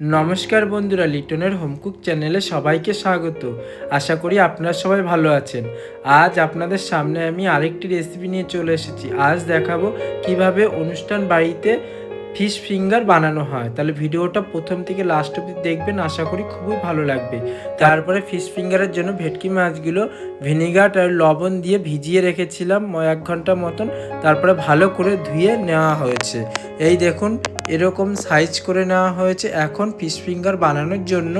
নমস্কার বন্ধুরা, লিটনের হোমকুক চ্যানেলে সবাইকে স্বাগত। আশা করি আপনারা সবাই ভালো আছেন। আজ আপনাদের সামনে আমি আরেকটি রেসিপি নিয়ে চলে এসেছি। আজ দেখাবো কীভাবে অনুষ্ঠান বাড়িতে ফিশ ফিঙ্গার বানানো হয়। তাহলে ভিডিওটা প্রথম থেকে লাস্ট অবধি দেখবেন, আশা করি খুবই ভালো লাগবে। তারপরে ফিশ ফিঙ্গারের জন্য ভেটকি মাছগুলো ভিনিগার আর লবণ দিয়ে ভিজিয়ে রেখেছিলাম এক ঘণ্টা মতন। তারপরে ভালো করে ধুয়ে নেওয়া হয়েছে। এই দেখুন, এরকম সাইজ করে নেওয়া হয়েছে। এখন ফিশ ফিঙ্গার বানানোর জন্য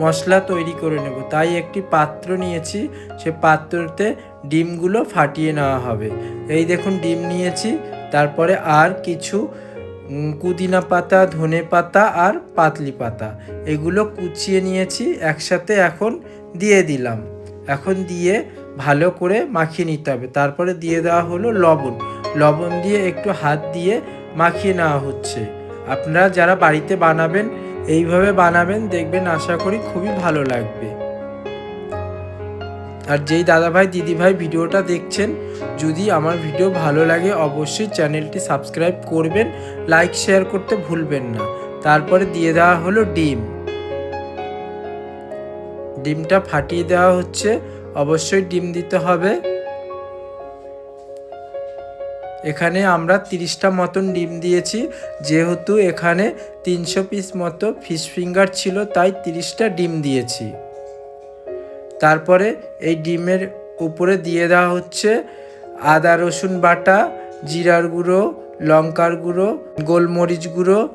মশলা তৈরি করে নেব। তাই একটি পাত্র নিয়েছি। সে পাত্রতে ডিমগুলো ফাটিয়ে নেওয়া হবে। এই দেখুন, ডিম নিয়েছি। তারপরে আর কিছু পুদিনা পাতা, ধনে পাতা আর পাতলি পাতা। এগুলো কুচিয়ে নিয়েছি, একসাথে এখন দিয়ে দিলাম। এখন দিয়ে ভালো করে মাখিয়ে নিতে হবে। তারপরে দিয়ে দেওয়া হলো লবণ। লবণ দিয়ে একটু হাত দিয়ে মাখিয়ে নেওয়া হচ্ছে। আপনারা যারা বাড়িতে বানাবেন, এইভাবে বানাবেন, দেখবেন আশা করি খুবই ভালো লাগবে। আর যেই দাদাভাই, দিদিভাই ভিডিওটা দেখছেন, যদি আমার ভিডিও ভালো লাগে, অবশ্যই চ্যানেলটি সাবস্ক্রাইব করবেন, লাইক, শেয়ার করতে ভুলবেন না। তারপরে দিয়ে দেওয়া হলো ডিম। ডিমটা ফাটিয়ে দেওয়া হচ্ছে, অবশ্যই ডিম দিতে হবে। এখানে আমরা তিরিশটা মতন ডিম দিয়েছি, যেহেতু এখানে তিনশো পিস মতো ফিশ ফিঙ্গার ছিল, তাই তিরিশটা ডিম দিয়েছি। তারপরে এই ডিমের উপরে দিয়ে দেওয়া হচ্ছে আদা, রসুন বাটা, জিরার গুঁড়ো, লঙ্কার গুঁড়ো, গোলমরিচ গুঁড়ো,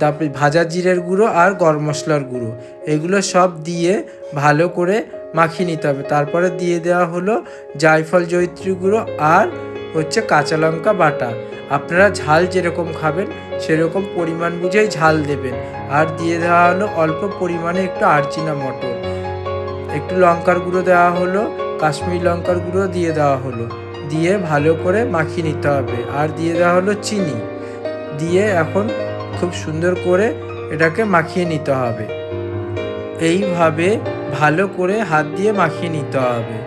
তারপরে ভাজা জিরের গুঁড়ো আর গরম মশলার গুঁড়ো। এগুলো সব দিয়ে ভালো করে মাখিয়ে নিতে হবে। তারপরে দিয়ে দেওয়া হলো জায়ফল জৈত্রী গুঁড়ো আর হচ্ছে কাঁচা লঙ্কা বাটা। আপনারা ঝাল যেরকম খাবেন, সেরকম পরিমাণ বুঝেই ঝাল দেবেন। আর দিয়ে দেওয়া হলো অল্প পরিমাণে একটু আরচিনা মটর। একটু লঙ্কার গুঁড়ো দেওয়া হলো, কাশ্মীর লঙ্কার গুঁড়ো দিয়ে দেওয়া হলো। দিয়ে ভালো করে মাখিয়ে নিতে হবে। আর দিয়ে দেওয়া হলো চিনি। দিয়ে এখন খুব সুন্দর করে এটাকে মাখিয়ে নিতে হবে। এইভাবে ভালো করে হাত দিয়ে মাখিয়ে নিতে হবে।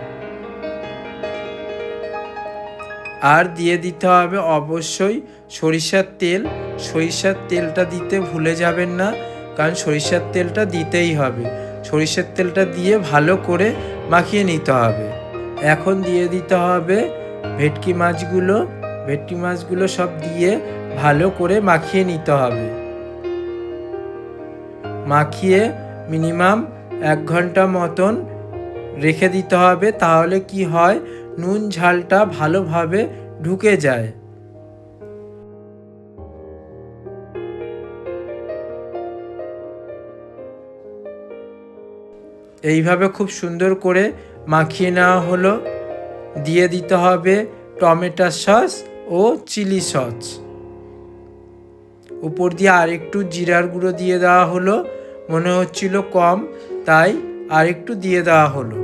আর দিয়ে দিতে হবে অবশ্যই সরিষার তেল। সরিষার তেলটা দিতে ভুলে যাবেন না, কারণ সরিষার তেলটা দিতেই হবে। সরিষার তেলটা দিয়ে ভালো করে মাখিয়ে নিতে হবে। এখন দিয়ে দিতে হবে ভেটকি মাছগুলো। ভেটকি মাছগুলো সব দিয়ে ভালো করে মাখিয়ে নিতে হবে। মাখিয়ে মিনিমাম এক ঘণ্টা মতন রেখে দিতে হবে, তাহলে কি হয়? নুন ঝালটা ভালোভাবে ঢুকে যায়। এইভাবে খুব সুন্দর করে মাখিয়ে নেওয়া হলো। দিয়ে দিতে হবে টমেটো সস ও চিলি সস। উপর দিয়ে আরেকটু জিরার গুঁড়ো দিয়ে দেওয়া হলো। মনে হচ্ছিল কম, তাই আরেকটু দিয়ে দেওয়া হলো।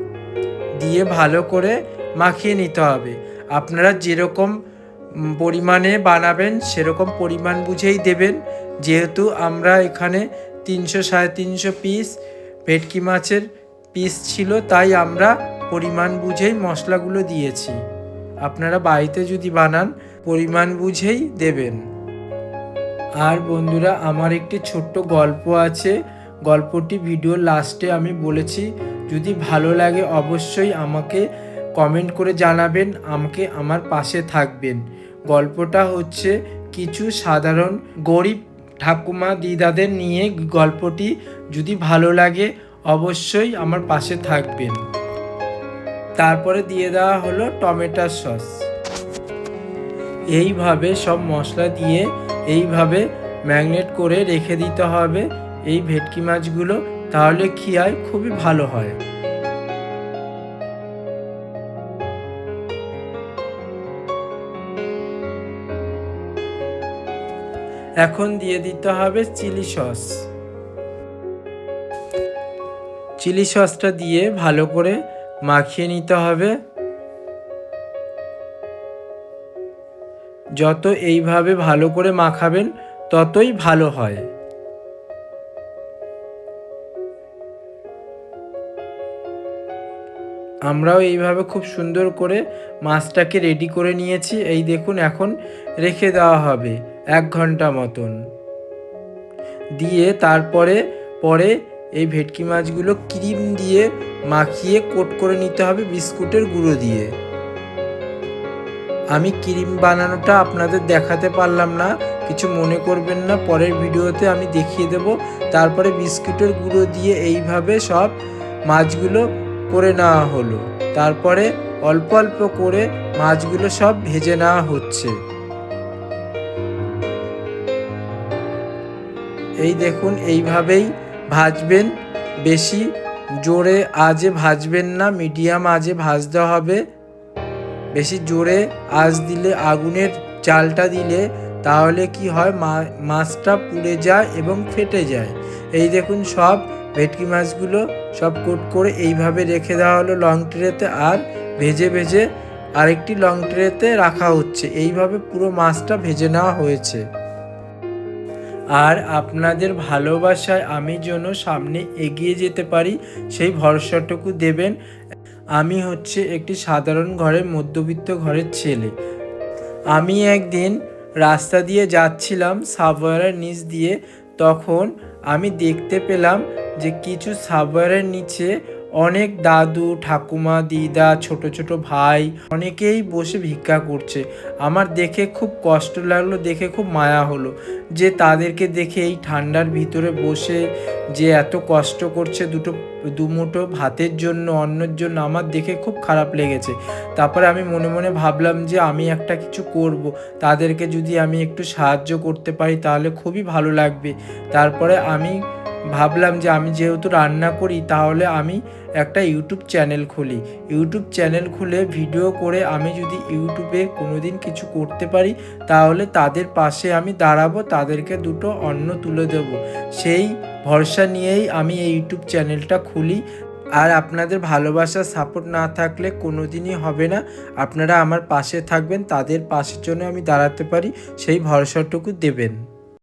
দিয়ে ভালো করে মাখিয়ে নিতে হবে। আপনারা যেরকম পরিমাণে বানাবেন, সেরকম পরিমাণ বুঝেই দেবেন। যেহেতু আমরা এখানে তিনশো সাড়ে তিনশো পিস ভেটকি মাছের পিস ছিল, তাই আমরা পরিমাণ বুঝেই মশলাগুলো দিয়েছি। আপনারা বাড়িতে যদি বানান, পরিমাণ বুঝেই দেবেন। আর বন্ধুরা, আমার একটি ছোট্ট গল্প আছে। গল্পটি ভিডিও লাস্টে আমি বলেছি, যদি ভালো লাগে অবশ্যই আমাকে কমেন্ট করে জানাবেন, আমাকে আমার পাশে থাকবেন। গল্পটা হচ্ছে কিছু সাধারণ গরিব ঠাকুমা দিদাদের নিয়ে গল্পটি যদি ভালো লাগে অবশ্যই আমার পাশে থাকবেন। তারপরে দিয়ে দেওয়া হলো টমেটো সস। এইভাবে সব মশলা দিয়ে এইভাবে ম্যাগনেট করে রেখে দিতে হবে এই ভেটকি মাছগুলো, তাহলে খিয়ায় খুবই ভালো হয়। এখন দিয়ে দিতে হবে চিলি সস। চিলি সসটা দিয়ে ভালো করে মাখিয়ে নিতে হবে। যত এইভাবে ভালো করে মাখাবেন, ততই ভালো হয়। আমরাও এইভাবে খুব সুন্দর করে মাছটাকে রেডি করে নিয়েছি। এই দেখুন, এখন রেখে দেওয়া হবে এক ঘণ্টা মতন। দিয়ে তারপরে, পরে এই ভেটকি মাছগুলো ক্রিম দিয়ে মাখিয়ে কোট করে নিতে হবে বিস্কুটের গুঁড়ো দিয়ে। আমি ক্রিম বানানোটা আপনাদের দেখাতে পারলাম না, কিছু মনে করবেন না, পরের ভিডিওতে আমি দেখিয়ে দেব। তারপরে বিস্কুটের গুঁড়ো দিয়ে এইভাবে সব মাছগুলো করে নেওয়া হলো। তারপরে অল্প অল্প করে মাছগুলো সব ভেজে নেওয়া হচ্ছে। এই দেখুন, এইভাবেই ভাজবেন বেশি, জোরে আজে ভাজবেন না, মিডিয়াম আজে ভাজতে হবে। বেশি জোরে আজ দিলে, আগুনের চালটা দিলে তাহলে কি হয় মাছটা পুড়ে যায় এবং ফেটে যায়। এই দেখুন সব, ভেটকি মাছগুলো সব কোট করে এইভাবে রেখে দেওয়া হলো লং ট্রেতে আর ভেজে ভেজে আরেকটি লং ট্রেতে রাখা হচ্ছে। এইভাবে পুরো মাছটা ভেজে নেওয়া হয়েছে। আর আপনাদের ভালোবাসায় আমি যেন সামনে এগিয়ে যেতে পারি, সেই ভরসাটুকু দেবেন। আমি হচ্ছে একটি সাধারণ ঘরের মধ্যবিত্ত ঘরের ছেলে। আমি একদিন রাস্তা দিয়ে যাচ্ছিলাম সাবওয়ারের নিচ দিয়ে, তখন আমি দেখতে পেলাম যে কিছু সাবওয়ারের নিচে অনেক দাদু, ঠাকুমা, দিদা, ছোট ছোট ভাই অনেকেই বসে ভিক্ষা করছে। আমার দেখে খুব কষ্ট লাগল, দেখে খুব মায়া হলো যে তাদেরকে দেখে এই ঠান্ডার ভিতরে বসে যে এত কষ্ট করছে দুটো দুমুঠো ভাতের জন্য, অন্যের জন্য আমার দেখে খুব খারাপ লেগেছে। তারপরে আমি মনে মনে ভাবলাম যে আমি একটা কিছু করব, তাদেরকে যদি আমি একটু সাহায্য করতে পারি তাহলে খুবই ভালো লাগবে। তারপরে আমি ভাবলাম যে আমি যেহেতু রান্না করি, তাহলে আমি একটা ইউটিউব চ্যানেল খুলি। ইউটিউব চ্যানেল খুলে ভিডিও করে আমি যদি ইউটিউবে কোনো দিন কিছু করতে পারি, তাহলে তাদের পাশে আমি দাঁড়াবো, তাদেরকে দুটো অন্ন তুলে দেব। সেই ভরসা নিয়েই আমি এই ইউটিউব চ্যানেলটা খুলি। আর আপনাদের ভালোবাসা সাপোর্ট না থাকলে কোনো দিনই হবে না। আপনারা আমার পাশে থাকবেন, তাদের পাশের জন্য আমি দাঁড়াতে পারি, সেই ভরসাটুকু দেবেন।